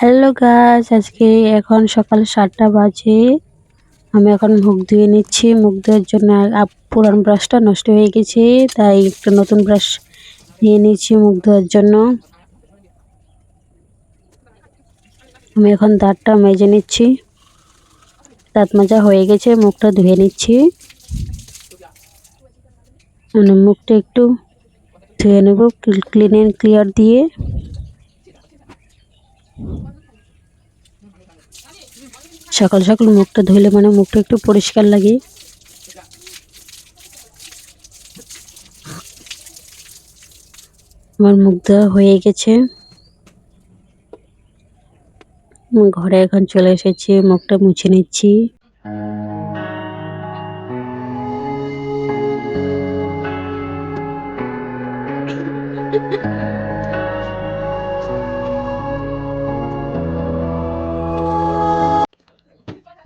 Hello গাছ আজকে এখন সকাল সাতটা বাজে। আমি এখন মুখ ধুয়ে নিচ্ছি। মুখ ধোয়ার জন্য পুরান ব্রাশটা নষ্ট হয়ে গেছে, তাই একটা নতুন ব্রাশ নিয়ে নিচ্ছি মুখ ধোয়ার জন্য। আমি এখন দাঁতটা মেজে নিচ্ছি। দাঁত মাজা হয়ে গেছে, মুখটা ধুয়ে নিচ্ছি। মানে মুখটা একটু ধুয়ে নেব, ক্লিন অ্যান্ড ক্লিয়ার দিয়ে। সকাল সকাল মুখটা ধুলে মানে মুখটা একটু পরিষ্কার লাগে। আমার মুখ ধোয়া হয়ে গেছে। ঘরে এখন চলে এসেছি, মুখটা মুছে নিচ্ছি।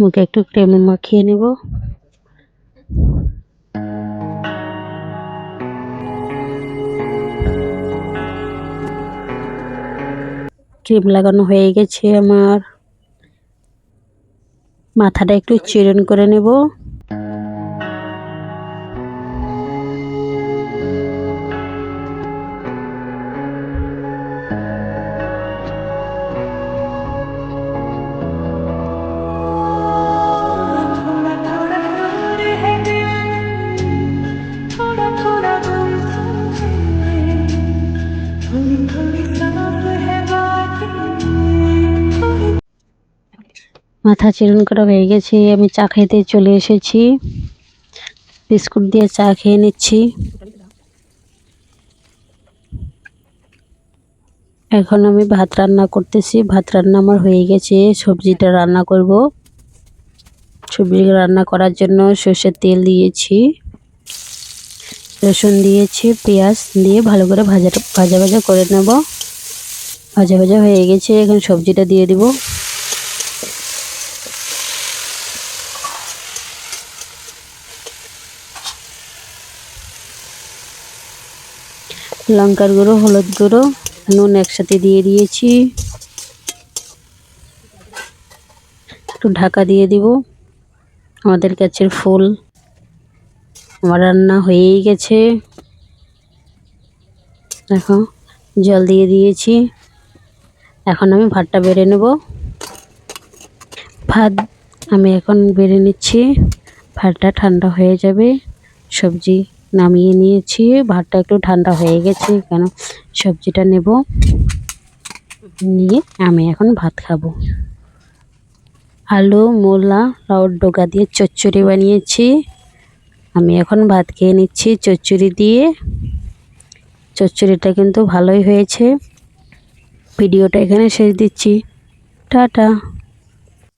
মুখে একটু ক্রেমে মাখিয়ে নেব। ক্রিম লাগানো হয়ে গেছে আমার। মাথাটা একটু চিরন করে নেব। মাথা চিরন করা হয়ে গেছে, আমি চা খেতে চলে এসেছি। বিস্কুট দিয়ে চা খেয়ে নিচ্ছি। এখন আমি ভাত রান্না করতেছি, ভাত রান্না আমার হয়ে গেছে, সবজিটা রান্না করব। সবজি রান্না করার জন্য সর্ষের তেল দিয়েছি, রসুন দিয়েছি, পেঁয়াজ দিয়ে ভালো করে ভাজা ভাজা ভাজা করে নেব। ভাজা ভাজা হয়ে গেছে, এখন সবজিটা দিয়ে দিব। লঙ্কার গুঁড়ো, হলুদ গুঁড়ো, নুন একসাথে দিয়ে দিয়েছি। একটু ঢাকা দিয়ে দিব। আমাদের গাছের ফুল আমার রান্না হয়েই গেছে। দেখো, জল দিয়ে দিয়েছি। এখন আমি ভাতটা বেড়ে নেব। ভাত আমি এখন বেড়ে নিচ্ছি। ভাতটা ঠান্ডা হয়ে যাবে। সবজি নামিয়ে নিয়েছি। ভাতটা একটু ঠান্ডা হয়ে গেছে, কেন সবজিটা নেব। নিয়ে আমি এখন ভাত খাব। আলু, মোলা, লাউর ডোকা দিয়ে চচ্চড়ি বানিয়েছি। আমি এখন ভাত খেয়ে নিচ্ছি চচ্চড়ি দিয়ে। চচ্চড়িটা কিন্তু ভালোই হয়েছে। ভিডিওটা এখানে শেষ দিচ্ছি। টাটা।